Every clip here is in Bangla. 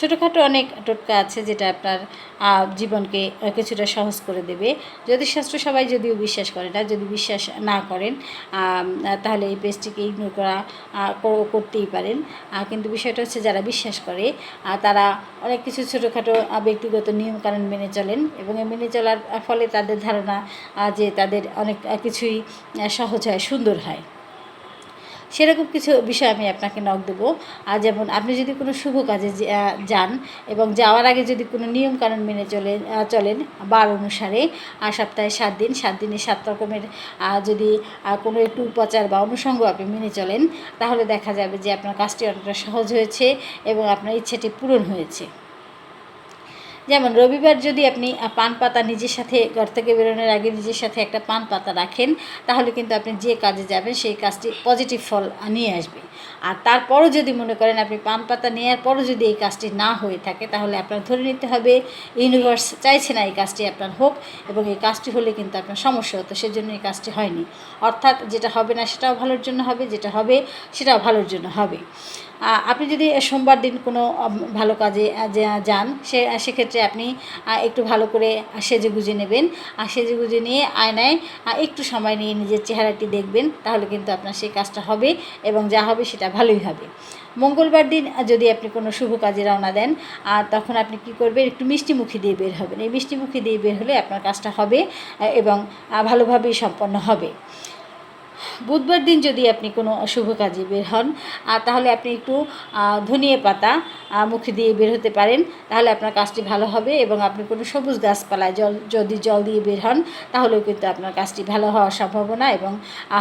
ছোটোখাটো অনেক টোটকা আছে যেটা আপনার জীবনকে কিছুটা সহজ করে দেবে। জ্যোতিষশাস্ত্র সবাই যদিও বিশ্বাস করে না, যদি বিশ্বাস না করেন তাহলে এই পেজটিকে ইগনোর করা করতেই পারেন। কিন্তু বিষয়টা হচ্ছে যারা বিশ্বাস করে তারা অনেক কিছু ছোটোখাটো ব্যক্তিগত নিয়মকানুন মেনে চলেন এবং এই মেনে চলার ফলে তাদের ধারণা যে তাদের অনেক, কিছুই সহজ হয়, সুন্দর হয়। সেরকম কিছু বিষয় আমি আপনাকে নক দেবো। আর যেমন আপনি যদি কোনো শুভ কাজে যান এবং যাওয়ার আগে যদি কোনো নিয়মকানুন মেনে আহ, চলেন বার অনুসারে আর সপ্তাহে সাত দিন সাত দিনে সাত রকমের যদি কোনো একটু উপচার বা অনুষঙ্গ আপনি মেনে চলেন তাহলে দেখা যাবে যে আপনার কাজটি অনেকটা সহজ হয়েছে এবং আপনার ইচ্ছেটি পূরণ হয়েছে। যেমন রবিবার যদি আপনি পান পাতা নিজের সাথে, ঘর থেকে বেরোনোর আগে নিজের সাথে একটা পান পাতা রাখেন, তাহলে কিন্তু আপনি যে কাজে যাবেন, সেই কাজটি পজিটিভ ফল নিয়ে আসবে। আর তারপরও যদি মনে করেন আপনি পান পাতা নেওয়ার পরও যদি এই কাজটি না হয়ে থাকে, তাহলে আপনার ধরে নিতে হবে ইউনিভার্স চাইছে না এই কাজটি আপনার হোক, এবং এই কাজটি হলে কিন্তু আপনার সমস্যা হতো, সেজন্য এই কাজটি হয়নি। অর্থাৎ যেটা হবে না সেটাও ভালোর জন্য হবে, যেটা হবে সেটাও ভালোর জন্য হবে। আপনি যদি সোমবার দিন কোনো ভালো কাজে যান, সে সেক্ষেত্রে আপনি একটু ভালো করে সেজে গুজে নেবেন। আর সেজে গুজে নিয়ে আয়নায় একটু সময় নিয়ে নিজের চেহারাটি দেখবেন, তাহলে কিন্তু আপনার সেই কাজটা হবে এবং যা হবে সেটা ভালোই হবে। মঙ্গলবার দিন যদি আপনি কোনো শুভ কাজে রওনা দেন আর তখন আপনি কি করবেন? একটু মিষ্টিমুখী দিয়ে বের হবেন। এই মিষ্টিমুখী দিয়ে বের হলে আপনার কাজটা হবে এবং ভালোভাবেই সম্পন্ন হবে। বুধবার দিন যদি আপনি কোনো অশুভ কাজে বের হন তাহলে আপনি একটু ধনিয়া পাতা মুখে দিয়ে বের হতে পারেন। তাহলে আপনার কাজটি ভালো হবে এবং আপনি কোনো সবুজ গাছপালায় জল, যদি জল দিয়ে বের হন, তাহলেও কিন্তু আপনার কাজটি ভালো হওয়ার সম্ভাবনা এবং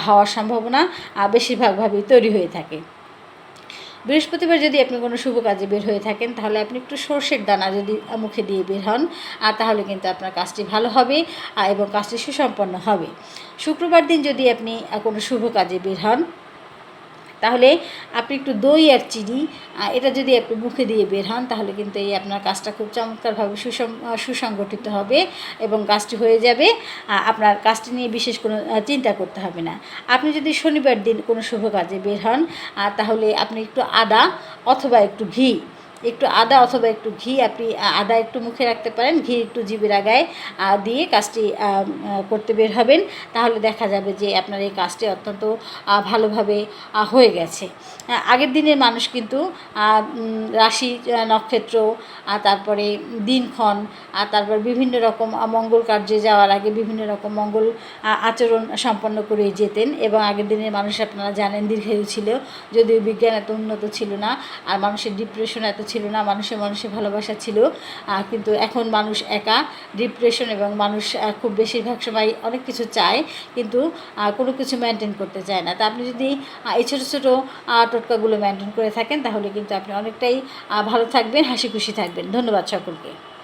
হওয়ার সম্ভাবনা বেশিরভাগভাবেই তৈরি হয়ে থাকে। বৃহস্পতিবার যদি আপনি কোনো শুভ কাজে বের হয়ে থাকেন, তাহলে আপনি একটু সর্ষের দানা যদি মুখে দিয়ে বের হন, আর তাহলে কিন্তু আপনার কাজটি ভালো হবে এবং কাজটি সুসম্পন্ন হবে। শুক্রবার দিন যদি আপনি কোনো শুভ কাজে বের হন তাহলে আপনি একটু দই আর চিনি এটা যদি আপনি মুখে দিয়ে বের হন, তাহলে কিন্তু এই আপনার কাজটা খুব চমৎকারভাবে সুসং সুসংগঠিত হবে এবং কাজটি হয়ে যাবে। আপনার কাজটি নিয়ে বিশেষ কোনো চিন্তা করতে হবে না। আপনি যদি শনিবার দিন কোনো শুভ কাজে বের হন তাহলে আপনি একটু আদা অথবা একটু ঘি একটু আদা অথবা একটু ঘি, আপনি আদা একটু মুখে রাখতে পারেন, ঘি একটু জিবের আগায় দিয়ে কাজটি করতে বের হবেন। তাহলে দেখা যাবে যে আপনার এই কাজটি অত্যন্ত ভালোভাবে হয়ে গেছে। আগের দিনের মানুষ কিন্তু রাশি নক্ষত্র তারপরে দিনক্ষণ আর তারপর বিভিন্ন রকম মঙ্গল কার্যে যাওয়ার আগে বিভিন্ন রকম মঙ্গল আচরণ সম্পন্ন করে যেতেন এবং আগের দিনের মানুষ আপনারা জানেন দীর্ঘায়ু ছিল, যদিও বিজ্ঞান এত উন্নত ছিল না, আর মানুষের ডিপ্রেশন এত ছিল না, মানুষে মানুষে ভালোবাসা ছিল কিন্তু এখন মানুষ একা ডিপ্রেশন এবং মানুষ খুব বেশিরভাগ সময় অনেক কিছু চায়, কিন্তু কোনো কিছু মেনটেন করতে চায় না। তা আপনি যদি এই ছোটো ছোটো টোটকাগুলো মেনটেন করে থাকেন, তাহলে কিন্তু আপনি অনেকটাই ভালো থাকবেন, হাসি খুশি থাকবেন। ধন্যবাদ সকলকে।